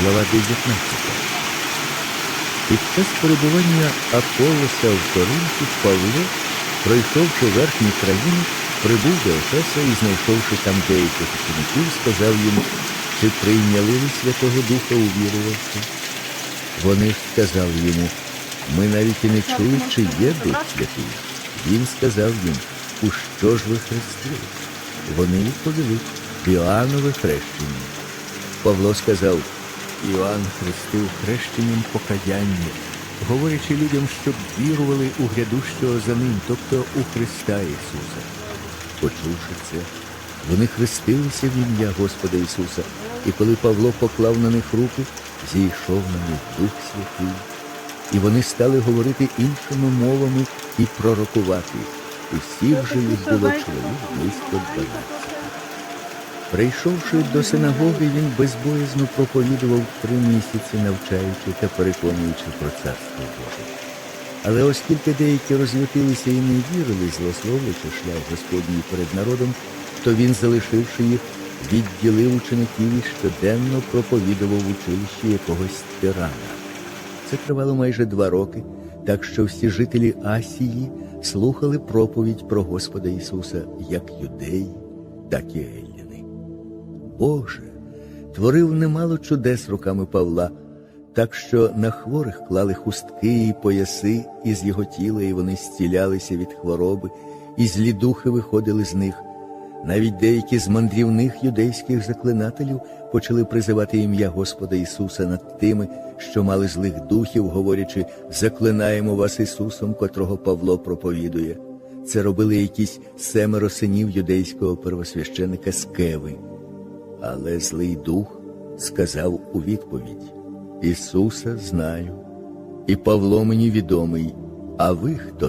глава 19. Під час перебування Аполлоса в Коринті Павло, пройшовши верхні країни, прибув до Ефеса і, знайшовши там деяких учеників, сказав їм, чи прийняли ви Святого Духа увірувавши? Вони сказали йому, ми навіть і не чули, чи є Дух Святий. Він сказав їм, у що ж ви хрестили? Вони відповіли, Іоаннове хрещення. Павло сказав, Іоанн хрестив хрещенням покаяння, говорячи людям, щоб вірували у грядущого за ним, тобто у Христа Ісуса. Почувши це, вони хрестилися в ім'я Господа Ісуса, і коли Павло поклав на них руки, зійшов на них Дух Святий, і вони стали говорити іншими мовами і пророкувати. Усіх же їх було чоловік близько дванадцяти. Прийшовши до синагоги, він безбоязно проповідував три місяці, навчаючи та переконуючи про царство Боже. Але оскільки деякі розлютилися і не вірили, злословлячи шлях Господній перед народом, то він, залишивши їх, відділив учеників і щоденно проповідував в училищі якогось тирана. Це тривало майже два роки, так що всі жителі Асії слухали проповідь про Господа Ісуса як юдеї, так і Боже творив немало чудес руками Павла, так що на хворих клали хустки і пояси із його тіла, і вони зцілялися від хвороби, і злі духи виходили з них. Навіть деякі з мандрівних юдейських заклинателів почали призивати ім'я Господа Ісуса над тими, що мали злих духів, говорячи, заклинаємо вас Ісусом, котрого Павло проповідує. Це робили якісь семеро синів юдейського первосвященика Скеви. Але злий дух сказав у відповідь: Ісуса знаю, і Павло мені відомий, а ви хто